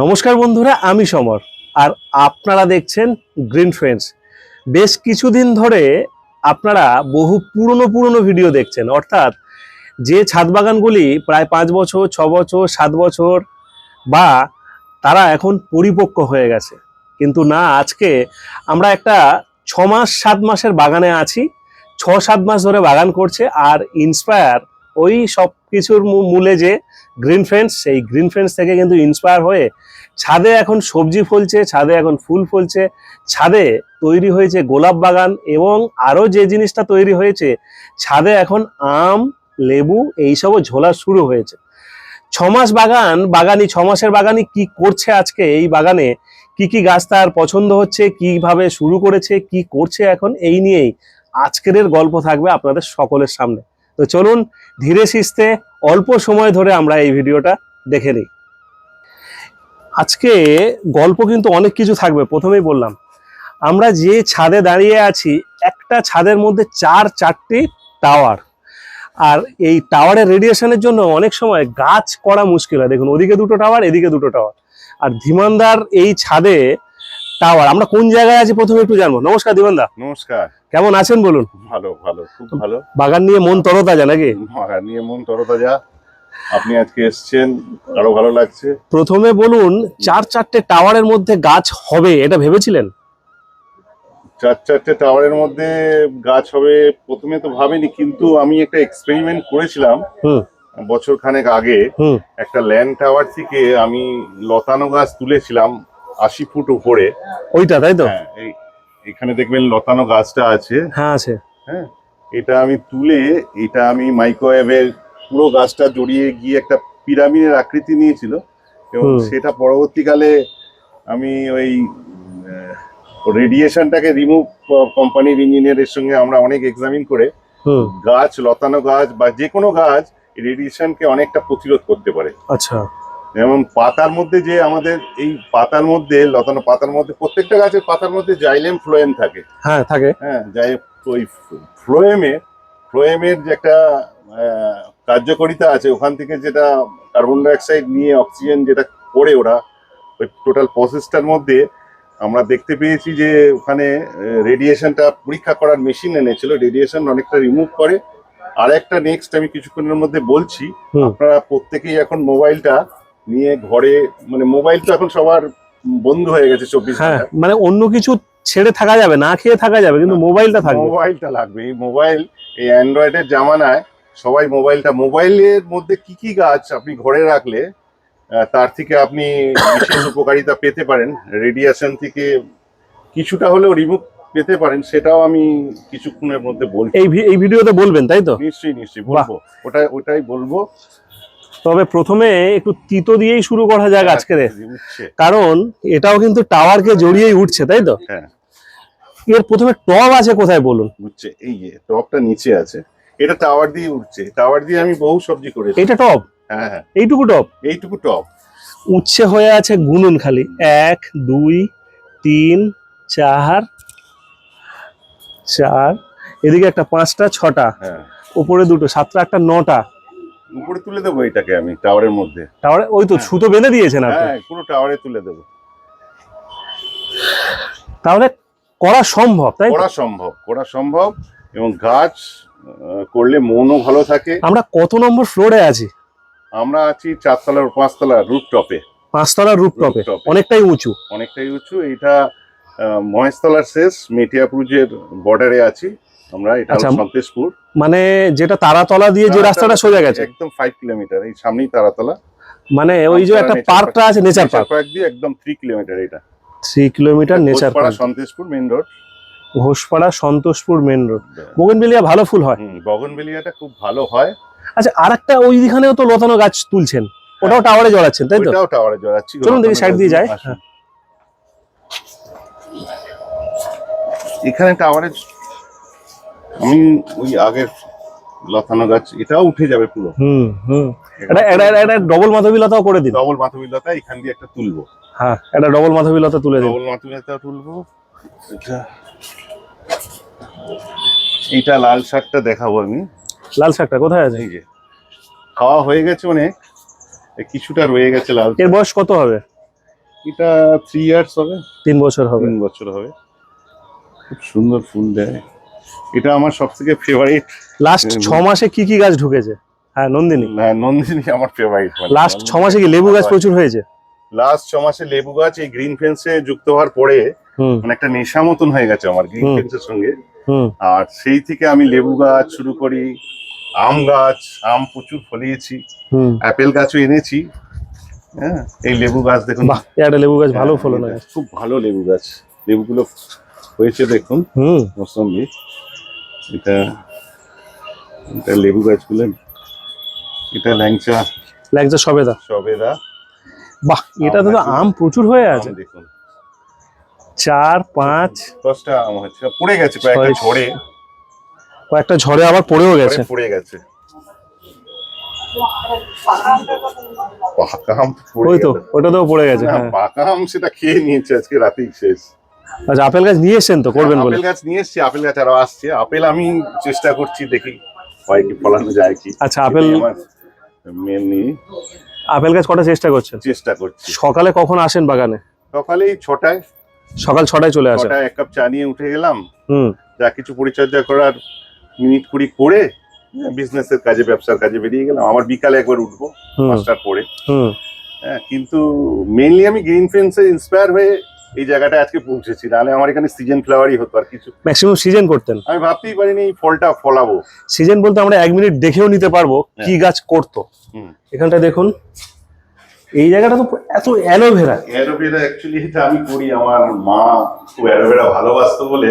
নমস্কার বন্ধুরা, আমি সমর। আর আপনারা দেখছেন গ্রিন ফ্রেন্ডস বেশ কিছুদিন ধরে আপনারা বহু পুরনো পুরনো ভিডিও দেখছেন। অর্থাৎ যে ছাদ বাগানগুলি প্রায় পাঁচ বছর, ছ বছর, সাত বছর বা তারা এখন পরিপক্ক হয়ে গেছে। কিন্তু না, আজকে আমরা একটা ছ মাস, সাত মাসের বাগানে আছি। ছ, সাত মাস ধরে বাগান করছে আর ইন্সপায়ার ওই সব কিছুর মূলে যে গ্রিন ফ্রেন্ডস সেই গ্রিন ফ্রেন্ডস থেকে কিন্তু ইন্সপায়ার হয়ে ছাদে এখন সবজি ফলছে, ছাদে এখন ফুল ফলছে, ছাদে তৈরি হয়েছে গোলাপ বাগান এবং আরও যে জিনিসটা তৈরি হয়েছে, ছাদে এখন আম, লেবু এইসবও ঝোলা শুরু হয়েছে। ছমাস বাগান, বাগানি ছমাসের বাগানি কি করছে আজকে এই বাগানে? কি কি গাছ তার পছন্দ হচ্ছে? কীভাবে শুরু করেছে? কি করছে এখন? এই নিয়েই আজকের গল্প থাকবে আপনাদের সকলের সামনে। তো চলুন ধীরে সিস্তে অল্প সময় ধরে আমরা এই ভিডিওটা দেখে নিই। আজকে গল্প কিন্তু অনেক কিছু থাকবে, প্রথমেই বললাম। আমরা যে ছাদে দাঁড়িয়ে আছি, একটা ছাদের মধ্যে চার চারটি টাওয়ার। আর এই টাওয়ারের রেডিয়েশনের জন্য অনেক সময় গাছ করা মুশকিল হয়। দেখুন, ওদিকে দুটো টাওয়ার, এদিকে দুটো টাওয়ার। আর ধীমানদার এই ছাদে টাওয়ার। আমরা কোন জায়গায় আছি প্রথমে একটু জানব। নমস্কার ধীমানদা নমস্কার। কেমন আছেন বলুন? ভালো ভালো খুব ভালো। বাগান নিয়ে মন তরতাজা নাকি? বাগান নিয়ে মন তরতাজা। আপনি আজকে এসছেন আরও ভালো লাগছে। প্রথমে বলুন চার চারটে টাওয়ারের মধ্যে গাছ হবে এটা ভেবেছিলেন? চার চারটে টাওয়ারের মধ্যে গাছ হবে প্রথমে তো ভাবিনি কিন্তু আমি একটা এক্সপেরিমেন্ট করেছিলাম বছর খানেক আগে। একটা ল্যান্ড টাওয়ার থেকে আমি লতানো গাছ তুলেছিলাম আশি ফুট উপরে। ওইটা তাই তো? হ্যাঁ এখানে দেখবেন লতানো গাছটা আছে। হ্যাঁ আছে। হ্যাঁ এটা আমি তুলে এটা আমি মাইক্রোওয়েভের পুরো গাছটা জড়িয়ে গিয়ে একটা পিরামিডের আকৃতি নিয়েছিল। এবং সেটা পরবর্তীকালে আমি ওই রেডিয়েশনটাকে রিমুভ কোম্পানির ইঞ্জিনিয়ারের সঙ্গে আমরা অনেক এক্সামিন করে গাছ লতানো গাছ বা যে কোনো গাছ রেডিয়েশনকে অনেকটা প্রতিরোধ করতে পারে। আচ্ছা। যেমন পাতার মধ্যে যে আমাদের এই পাতার মধ্যে লতানো পাতার মধ্যে প্রত্যেকটা গাছের পাতার মধ্যে জাইলেম ফ্লোয়েম থাকে। হ্যাঁ থাকে। হ্যাঁ যাই ওই ফ্লোয়েমে ফ্লোয়েমের যে একটা কার্যকারিতা আছে ওখান থেকে যেটা কার্বন ডাইঅক্সাইড নিয়ে অক্সিজেন যেটা করে ওরা ওই টোটাল প্রসেসটার মধ্যে আমরা দেখতে পেয়েছি যে ওখানে রেডিয়েশনটা পরীক্ষা করার মেশিন এনেছিল। রেডিয়েশন অনেকটা রিমুভ করে। আর একটা নেক্সট আমি কিছুক্ষণের মধ্যে বলছি আপনারা প্রত্যেকেই এখন মোবাইলটা নিয়ে ঘরে মানে মোবাইল তো এখন সবার বন্ধু হয়ে গেছে চব্বিশ হ্যাঁ মানে অন্য কিছু ছেড়ে থাকা যাবে না খেয়ে থাকা যাবে কিন্তু মোবাইলটা থাকবে। মোবাইলটা লাগবে। এই মোবাইল এই অ্যান্ড্রয়েডের জামানায় সবাই মোবাইলটা মোবাইলের মধ্যে কি কি গাছ আপনি ঘরে রাখলে তার থেকে আপনি বিশেষ উপকারিতা পেতে পারেন। রেডিয়েশন থেকে কিছুটা হলেও রিমুভ পেতে পারেন সেটাও আমি কিছুক্ষণের মধ্যে বলব এই এই ভিডিওতে বলবেন তাই তো? নিশ্চয়ই নিশ্চয়ই বলব। ওটাই ওটাই বলব। তবে প্রথমে একটু তিতো দিয়েই শুরু করা যাক আজকে উঠছে। কারণ এটাও কিন্তু টাওয়ারকে জড়িয়েই উঠছে তাই তো? হ্যাঁ। এর প্রথমে টব আছে কোথায় বলুন? উঠছে এই যে টপটা নিচে আছে। এটা টাওয়ার দিয়ে উঠছে। টাওয়ার দিয়ে আমি বহু সবজি করেছি। এটা টব হ্যাঁ হ্যাঁ। এইটুকু টব এইটুকু টপ। উচ্ছে হয়ে আছে গুনুন খালি। এক দুই তিন চার চার। এদিকে একটা পাঁচটা ছটা। হ্যাঁ। উপরে দুটো সাতটা একটা নটা। উপরে তুলে দেবো এটাকে আমি টাওয়ারের মধ্যে। টাওয়ারে ওই তো সুতো বেঁধে দিয়েছেন আপনি? হ্যাঁ পুরো টাওয়ারে তুলে দেবো। তাহলে করা সম্ভব তাই করা সম্ভব করা সম্ভব এবং গাছ করলে মনও ভালো থাকে। আমরা কত নম্বর ফ্লোরে আছি? আমরা আছি চারতলার পাঁচতলা রুট টপে পাঁচতলার রূপটপে Rooftop এ। অনেকটাই উঁচু। অনেকটাই উঁচু। এটা মহেশতলার শেষ মেটিয়াপুরের বর্ডারে আছি। আমরা এটা হলো আচ্ছা। সন্তেশপুর মানে যেটা তারাতলা দিয়ে যে রাস্তাটা সোজা গেছে? একদম ফাইভ কিলোমিটার এই সামনেই তারাতলা। মানে ওই যে একটা পার্কটা আছে নেচার পার্ক পার্ক দিয়ে একদম থ্রি কিলোমিটার এটা। Three kilometre nature park Santoshpur main road Ghoshpara Santoshpur main road bougainvillea ভালো ফুল হয়? বগনবেলিয়াটা খুব ভালো হয়। আচ্ছা আর একটা ওইখানেও তো লতানো গাছ তুলছেন। ওটাও টাওয়ারে জড়াচ্ছেন তাই তো? ওইটাও টাওয়ারে জড়াচ্ছি চলুন দেখি সাইড দিয়ে যায় এখানে টাওয়ারে আমি ওই আগের লতানো গাছ এটাও উঠে যাবে পুরো। হুম হুম। এটা এটা ডবল মাধবী লতাও করে দিন। ডবল মাথবি লতা এখান দিয়ে একটা তুলবো। হ্যাঁ এটা ডবল মাধবী লতা তুলে দিন। ডবল মাথবি লতা তুলবো। এটা এইটা লাল শাকটা দেখাবো আমি। লাল শাকটা কোথায় আছে? এই যে খাওয়া হয়ে গেছে অনেক। কিছুটা রয়ে গেছে লাল এর বয়স কত হবে? এটা থ্রি ইয়ার্স হবে। তিন বছর হবে। তিন বছর হবে। খুব সুন্দর ফুল দেয়। এটা আমার সব থেকে ফেভারিট লাস্ট ছ মাসে কি কি গাছ ঢুকেছে? হ্যাঁ নন্দিনী। হ্যাঁ নন্দিনী আমার ফেভারিট লাস্ট ছ মাসে কি লেবু গাছ প্রচুর হয়েছে? লাস্ট ছ মাসে লেবু গাছ এই গ্রিন ফেন্সে যুক্ত হওয়ার পরে মানে একটা নেশা মতন হয়ে গেছে আমার গ্রিন। ফেন্সের সঙ্গে। আর সেই থেকে আমি লেবু গাছ শুরু করি আম গাছ আম প্রচুর ফলিয়েছি অ্যাপেল গাছও এনেছি। হ্যাঁ এই লেবু গাছ দেখুন। একটা লেবু গাছ ভালো হ্যাঁ, ফলন খুব ভালো লেবু গাছ। লেবুগুলো হয়েছে দেখুন হুম। মৌসম্বি। এটা এটা লেবু গাছগুলো এটা ল্যাংচা। লাগছে সবেদা। সবেদা। বাহ এটাতে তো আম প্রচুর হয়ে আছে। দেখুন। চার পাঁচ। দশটা আম হচ্ছে পড়ে গেছে কয়েকটা ঝড়ে কয়েকটা ঝড়ে আবার পড়েও গেছে। পড়ে গেছে। পাকা আম পড়ে ওই তো গেছে। ওটাতেও পড়ে গেছে হ্যাঁ। পাকা আম সেটা খেয়ে নিয়েছে আজকে রাতেই শেষ। আচ্ছা আপেল গাছ নিয়ে এসছেন তো করবেন বলে? আপেল গাছ নিয়ে এসছি আপেল গাছ আরও আসছে। আপেল আমি চেষ্টা করছি দেখি হয় কি ফলানো যায় কি। আচ্ছা, আপেল- মেনলি আপেল গাছ কটা চেষ্টা করছেন? চেষ্টা করছি। সকালে কখন আসেন বাগানে? সকালেই ছটায়। সকাল ছটায় চলে আসেন? ছটায় এক কাপ চা নিয়ে উঠে গেলাম। হুম। যা কিছু পরিচর্যা করার মিনিট কুড়ি করে বিজনেসের কাজে ব্যবসার কাজে বেরিয়ে গেলাম। আমার বিকালে একবার উঠবো পাঁচটার পরে। হুম। হ্যাঁ কিন্তু মেইনলি আমি গ্রিন ফেন্সে ইন্সপায়ার হয়ে এই জায়গাটা আজকে পৌঁছেছি। নাহলে আমার এখানে সিজন ফ্লাওয়ারই হতো আর কিছু। ম্যাক্সিমাম সিজন করতেন। আমি ভাবতেই পারিনি এই ফলটা ফলাবো। সিজন বলতে আমরা এক মিনিট দেখেও নিতে পারব কি গাছ করতো। এখানটা দেখুন। এই জায়গাটা তো এত অ্যালোভেরা। অ্যালোভেরা অ্যাকচুয়ালি এটা আমি করি। আমার মা খুব অ্যালোভেরা ভালোবাসতো বলে।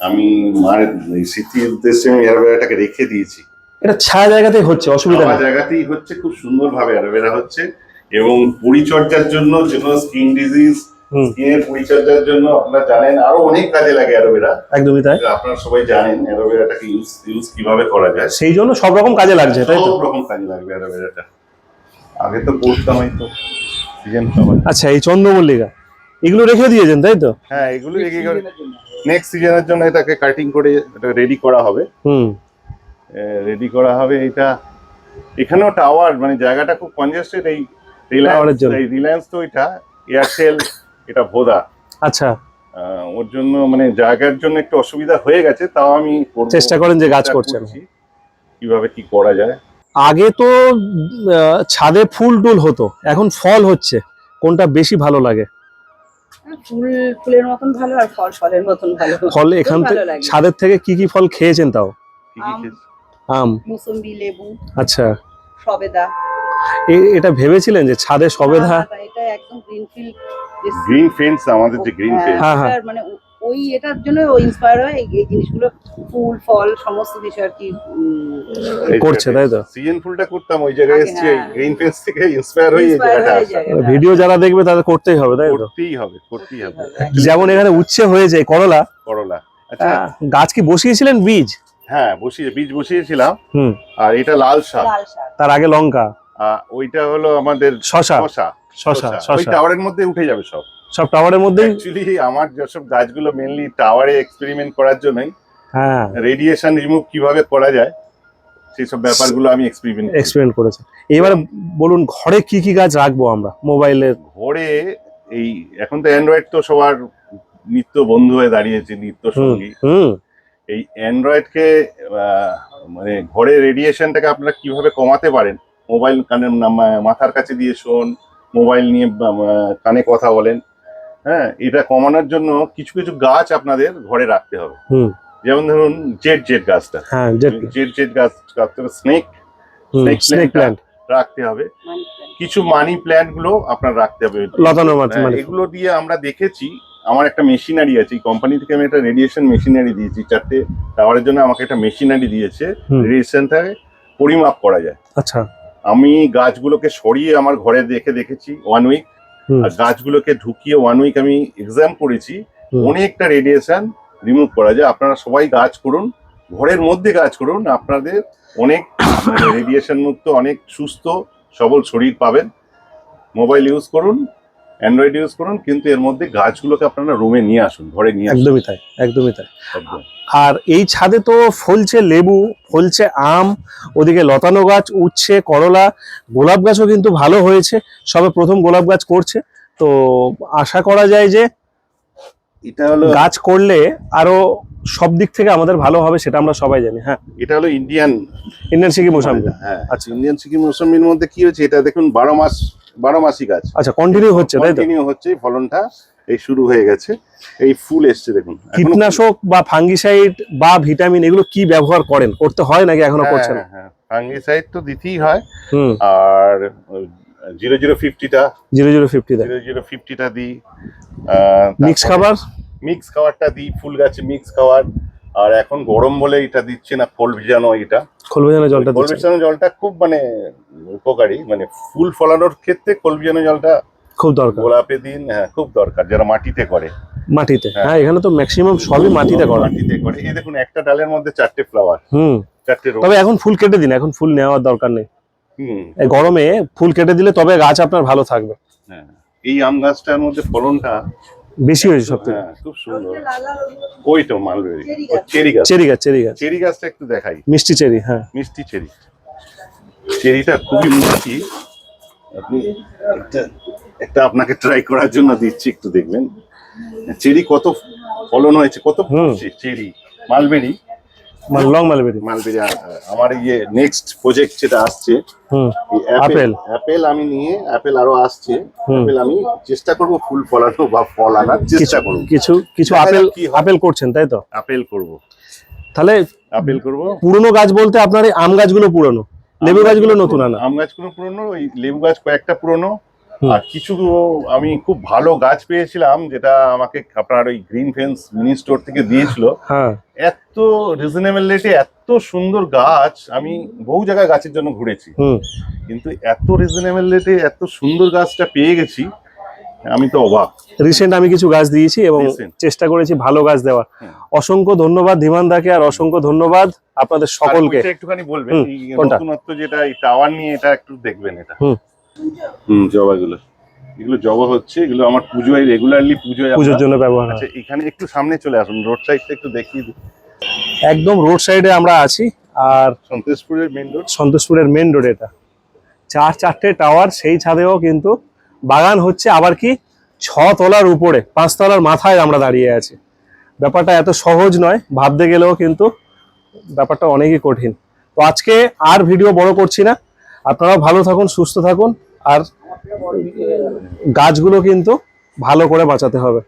আমি মার এই স্মৃতির উদ্দেশ্যে আমি অ্যালোভেরাটাকে রেখে দিয়েছি। এটা ছায়া জায়গাতেই হচ্ছে অসুবিধা নেই। জায়গাতেই হচ্ছে খুব সুন্দরভাবে অ্যালোভেরা হচ্ছে। এবং পরিচর্যার জন্য যেগুলো স্কিন ডিজিজ স্কিনের পরিচর্যার জন্য আপনারা জানেন আরও অনেক কাজে লাগে অ্যালোভেরা। একদমই তাই। আপনারা সবাই জানেন অ্যালোভেরাটাকে ইউজ ইউজ কীভাবে করা যায়। সেই জন্য সব রকম কাজে লাগছে তাই সব রকম কাজে লাগবে অ্যালোভেরাটা। আগে তো পড়তাম এই তো সিজন আচ্ছা এই চন্দ্রমল্লিকা এগুলো রেখে দিয়েছেন তাই তো? হ্যাঁ এগুলো রেখে নেক্সট সিজনের জন্য এটাকে কাটিং করে এটা রেডি করা হবে। হুম। রেডি করা হবে এটা। এখানেও টাওয়ার মানে জায়গাটা খুব কনজেস্টেড এই রিলায়েন্স রিলায়েন্স তো এটা এয়ারটেল এটা ভোদা। আচ্ছা। আহ, ওর জন্য মানে জায়গার জন্য একটু অসুবিধা হয়ে গেছে তাও আমি চেষ্টা করেন যে গাছ করছেন। কীভাবে কি করা যায়। আগে তো ছাদে ফুল টুল হতো এখন ফল হচ্ছে। কোনটা বেশি ভালো লাগে? ফুল ফুলের মতন ভালো আর ফল ফলের মতন ভালো। ফল এখান থেকে ছাদের থেকে কি কি ফল খেয়েছেন তাও? কি কি আম। মুসম্বি লেবু আচ্ছা। সবেদা। এটা ভেবেছিলেন যে ছাদে সবেদা এটা একদম গ্রিনফিল্ড গ্রিন ফেন্স আমাদের যে গ্রিন ফেন্স হ্যাঁ, হ্যাঁ। মানে ওই এটার জন্য ইন্সপায়ার হয় এই- জিনিসগুলো ফুল ফল সমস্ত কিছু আর কি করছে, তাই তো? সিজন ফুলটা করতাম ওই জায়গায় এসেছি হ্যাঁ। গ্রিন ফেন্স থেকে ইন্সপায়ার হয়ে এই জায়গাটা হয়। ভিডিও যারা দেখবে তাদের করতেই হবে তাই তো? করতেই হবে করতেই হবে। যেমন এখানে উচ্ছে হয়েছে করলা। করলা। আচ্ছা। গাছ কি বসিয়েছিলেন বীজ? হ্যাঁ বসিয়ে বীজ বসিয়েছিলাম। হুম। আর এটা লাল শাক। তার আগে লঙ্কা। ওইটা হলো আমাদের শশা শশা শশা ওই টাওয়ারের মধ্যে উঠে যাবে সব। সব টাওয়ারের মধ্যেই? অ্যাকচুয়ালি আমার যেসব গাছগুলো মেনলি টাওয়ারে এক্সপেরিমেন্ট করার জন্যই হ্যাঁ। রেডিয়েশন রিমুভ কীভাবে করা যায় সেই সব ব্যাপারগুলো আমি এক্সপেরিমেন্ট এক্সপেরিমেন্ট করেছে। এবার বলুন ঘরে কি কি গাছ রাখব আমরা মোবাইলের? ঘরে এই এখন তো অ্যান্ড্রয়েড তো সবার নিত্য বন্ধু হয়ে দাঁড়িয়েছে নিত্য সঙ্গী হুম। এই অ্যান্ড্রয়েডকে মানে ঘরে রেডিয়েশনটাকে আপনারা কীভাবে কমাতে পারেন? মোবাইল কানে মাথার কাছে দিয়ে শোন মোবাইল নিয়ে কানে কথা বলেন হ্যাঁ এটা কমানোর জন্য কিছু কিছু গাছ আপনাদের ঘরে রাখতে হবে। যেমন ধরুন জেড জেড গাছটা। হ্যাঁ জেড জেড গাছ রাখতে হবে স্নেক স্নেক প্ল্যান্ট রাখতে হবে। কিছু মানি প্ল্যান্টগুলো আপনার রাখতে হবে। হ্যাঁ, মানে এগুলো দিয়ে আমরা দেখেছি আমার একটা মেশিনারি আছে এই কোম্পানি থেকে আমি একটা রেডিয়েশন মেশিনারি দিয়েছি চারটে টাওয়ারের জন্য আমাকে একটা মেশিনারি দিয়েছে। রেডিয়েশনটাকে পরিমাপ করা যায়। আচ্ছা। আমি গাছগুলোকে সরিয়ে আমার ঘরে দেখে দেখেছি ওয়ান উইক আর গাছগুলোকে ঢুকিয়ে ওয়ান উইক আমি এক্সাম করেছি অনেকটা রেডিয়েশন রিমুভ করা যায়। আপনারা সবাই গাছ করুন ঘরের মধ্যে গাছ করুন আপনাদের অনেক রেডিয়েশন মুক্ত অনেক সুস্থ সবল শরীর পাবেন। মোবাইল ইউজ করুন অ্যান্ড্রয়েড ইউজ করুন কিন্তু এর মধ্যে গাছগুলোকে আপনারা রুমে নিয়ে আসুন ঘরে নিয়ে আসুন। একদমই তাই একদমই তাই। আর এই ছাদে তো ফলছে লেবু ফলছে আম ওদিকে লতানো গাছ উঠছে করলা গোলাপ গাছও কিন্তু ভালো হয়েছে সবে প্রথম গোলাপ গাছ করছে। তো আশা করা যায় যে এটা হলো গাছ করলে আরও সব দিক থেকে আমাদের ভালো হবে সেটা আমরা সবাই জানি হ্যাঁ। এটা হলো ইন্ডিয়ান ইন্ডিয়ান সিকি মোসাম্বি হ্যাঁ। আচ্ছা। ইন্ডিয়ান সিকিম মৌসুমির মধ্যে কি হচ্ছে এটা দেখুন বারো মাস বারো মাসি গাছ। আচ্ছা কন্টিনিউ হচ্ছে তাই তো? কন্টিনিউ হচ্ছে এই ফলনটা এই শুরু হয়ে গেছে। এই ফুল এসছে দেখুন। কীটনাশক বা ফাঙ্গিসাইড বা ভিটামিন এগুলো কি ব্যবহার করেন? করতে হয় নাকি এখনও হ্যাঁ, করছেন? হ্যাঁ, হ্যাঁ। ফাঙ্গিসাইড তো দিতেই হয়। আর জিরো জিরো ফিফটিটা জিরো জিরো ফিফটি দেয় জিরো জিরো ফিফটিটা দিই। মিক্স খাবার? মিক্স খাবারটা দিই ফুল গাছে মিক্স খাবার। আর এখন গরম বলে এটা দিচ্ছে না খোল ভিজানো এটা। খোল ভেজানো জলটা খোল ভিজানো জলটা খুব মানে উপকারী মানে ফুল ফলানোর ক্ষেত্রে খোল ভিজানো জলটা খুব দরকার। গোলাপে দিন হ্যাঁ খুব দরকার যারা মাটিতে করে। মাটিতে। হ্যাঁ। হ্যাঁ এখানে তো ম্যাক্সিমাম সবই মাটিতে করা। মাটিতে করে। এই দেখুন একটা ডালের মধ্যে চারটে ফ্লাওয়ার হুম। চারটে তবে এখন ফুল কেটে দিন এখন ফুল নেওয়ার দরকার নেই। গরমে ফুল কেটে দিলে তবে গাছ আপনার ভালো থাকবে। হ্যাঁ এই আম গাছটার মধ্যে ফলনটা বেশি হয়েছে সব থেকে হ্যাঁ খুব সুন্দর। ওই তো মালবেরি। চেরি গাছ। চেরি গাছ। চেরি গাছ চেরি গাছটা একটু দেখাই। মিষ্টি চেরি হ্যাঁ। মিষ্টি চেরি। চেরিটা খুবই মিষ্টি। আপনি একটা একটা আপনাকে ট্রাই করার জন্য দিচ্ছি একটু দেখবেন। চেরি কত ফলন হয়েছে কত হুম। Cherry. Mulberry. Long mulberry mulberry আমার ইয়ে নেক্সট প্রজেক্ট যেটা আসছে অ্যাপেল অ্যাপেল আমি নিয়ে অ্যাপেল আরও আসছে। অ্যাপেল আমি চেষ্টা করব ফুল ফলানো বা ফল আনার চেষ্টা করব। কিছু কিছু আপেল আপেল করছেন তাই তো? আপেল করব। তাহলে আপেল করব। পুরনো গাছ বলতে আপনার এই আম গাছগুলো পুরনো লেবু গাছগুলো নতুন আনা। আম গাছগুলো পুরনো ওই লেবু গাছ কয়েকটা পুরনো। আর কিছু আমি খুব ভালো গাছ পেয়েছিলাম যেটা আমাকে আপনার ওই গ্রিন ফেন্স মিনি স্টোর থেকে দিয়েছিল। হ্যাঁ। এত রিজনেবল রেটে এত সুন্দর গাছ আমি বহু জায়গায় গাছের জন্য ঘুরেছি। কিন্তু এত রিজনেবল রেটে এত সুন্দর গাছটা পেয়ে গেছি আমি তো অবাক। রিসেন্ট আমি কিছু গাছ দিয়েছি এবং চেষ্টা করেছি ভালো গাছ দেওয়ার। অসংখ্য ধন্যবাদ ধীমান দাকে আর অসংখ্য ধন্যবাদ আপনাদের সকলকে। একটুখানি বলবেন নতুনত্ব যেটা এই টাওয়ার নিয়ে এটা একটু দেখবেন এটা। হুম। জবাগুলো এগুলো। জবা হচ্ছে এগুলো আমার পুজোয় রেগুলারলি পুজোয় পুজোর জন্য ব্যবহার হয়। আচ্ছা এখানে একটু সামনে চলে আসুন রোড সাইডটা একটু দেখিয়ে দিই একদম রোড সাইডে আমরা আছি আর সন্তোষপুরের মেন রোড সন্তোষপুরের মেন রোড এটা। চার চারটে টাওয়ার সেই ছাদেও কিন্তু বাগান হচ্ছে আবার কি ছ তলার উপরে পাঁচ তলার মাথায় আমরা দাঁড়িয়ে আছি। ব্যাপারটা এত সহজ নয় ভাবতে গেলেও কিন্তু ব্যাপারটা অনেকই কঠিন। তো আজকে আর ভিডিও বড় করছি না। আপনারাও ভালো থাকুন সুস্থ থাকুন। আর গাছগুলো কিন্তু ভালো করে বাঁচাতে হবে।